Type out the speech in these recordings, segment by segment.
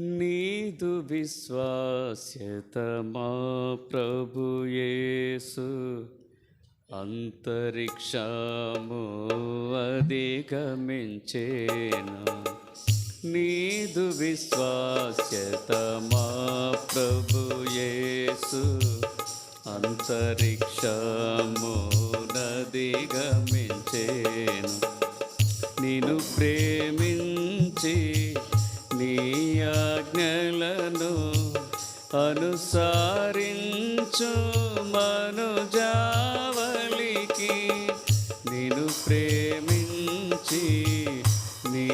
నీదు విశ్వాస్యత మా ప్రభు అంతరిక్షము అధిగమించేను. నీదు విశ్వాస్యత మా ప్రభు అంతరిక్షము నదిగమించేను. నేను ప్రే నేను ప్రేమించి నీ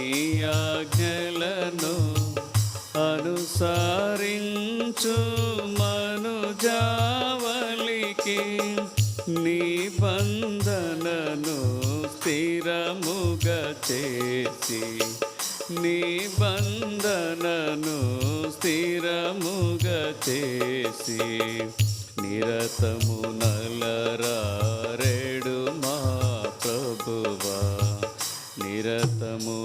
ఆజ్ఞలను అనుసరించు మనుజావలికి నీ బంధనను స్థిరముగా చేసి నీ బంధనను స్థిరముగా చేసి నిరతము నలరారెడు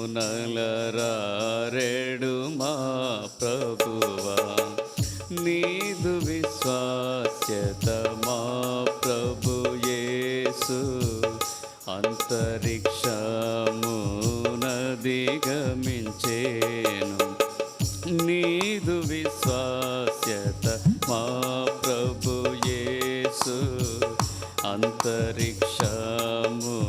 నలరారేడు మా ప్రభువా. నీదు విశ్వాస్యత మా ప్రభు యేసు. అంతరిక్షము నదిగమించేను. నీదు విశ్వాస్యత మా ప్రభు యేసు. అంతరిక్షము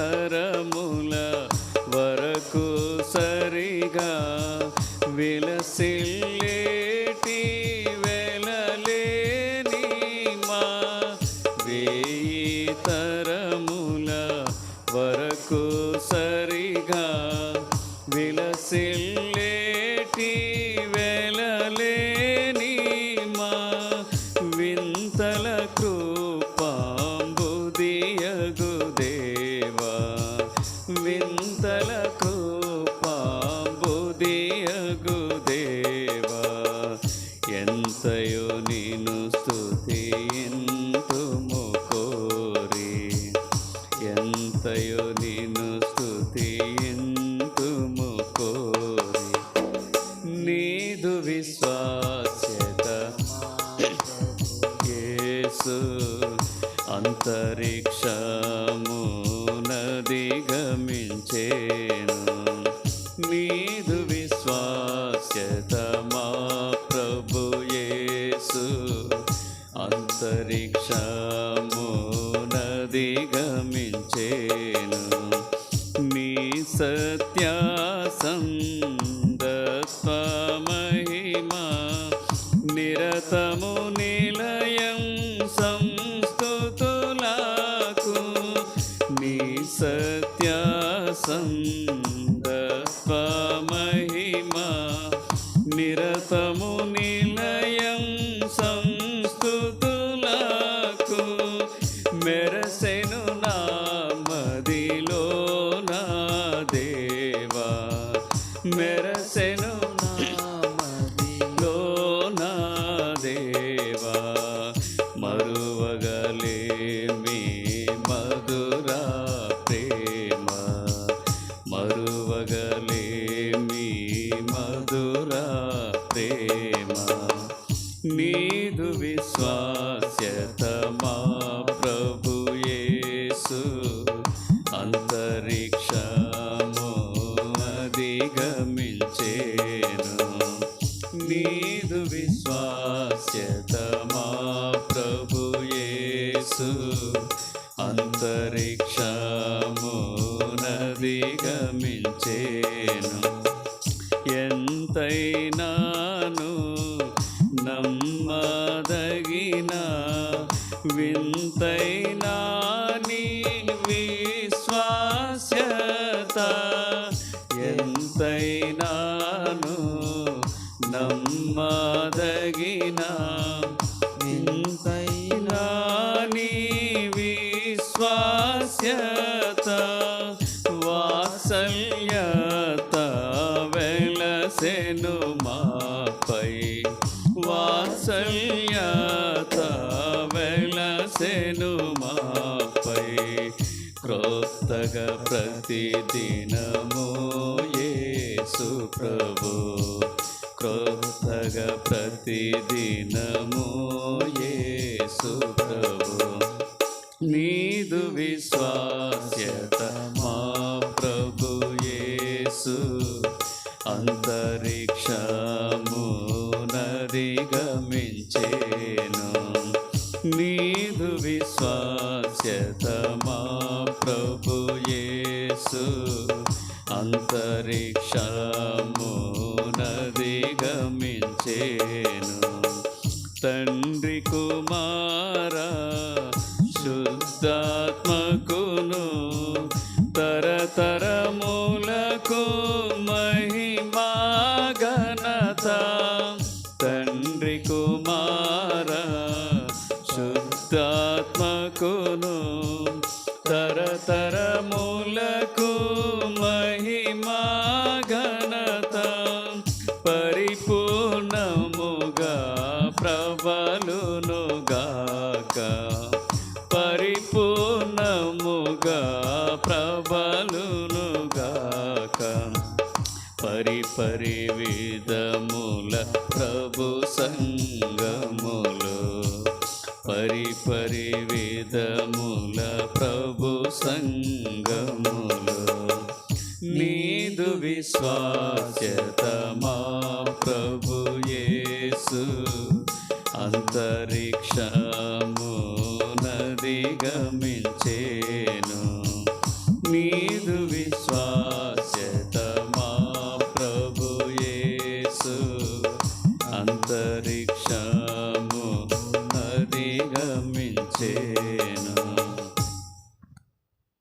వేయి నేను స్తుతింతుము కోరి. ఎంతయో నేను స్తుతింతుము కోరి. నీదు విశ్వాస్యత యేసు అంతరిక్షము నదిగమించేను నీదు విశ్వాస్యత అంతరిక్షము మీ నీ సత్యాసందత్వ మహిమా నిరతము నిలయం సంస్తుతులకు మీ సత్యాసందత్వ మధురా నమ్మదగిన వింతైనా నీ విశ్వాస్యత ఎంతైనాను నమ్మదగిన వింతైనా నీ విశ్వాస్యత వాత్సల్యత వెలసెను మాపై వాత్సల్యత వెలసెను మాపై క్రొత్త క్రొత్తగా ప్రతిదినము యేసు ప్రభు. క్రొత్తగా ప్రతిదినము యేసు ప్రభు. నీదు విశ్వాస్యత మా ప్రభు యేసు. అంతరిక్షము నదిగా మా ప్రభు యేసు. అంతరిక్షమునది గమించేను తండ్రి కుమార శుద్ధాత్మకును తరతరములకు మహిమా ఘనత. తండ్రి కుమార శుద్ధాత్మకును తరతరములకు మహిమా ఘనత పరిపూర్ణముగా ప్రబలునుగాక పరిపూర్ణముగా ప్రబలునుగాక పరిపరి విధముల ప్రభు సంగ శాశ్వతమా ప్రభు యేసు అంతరిక్షమునదిగమి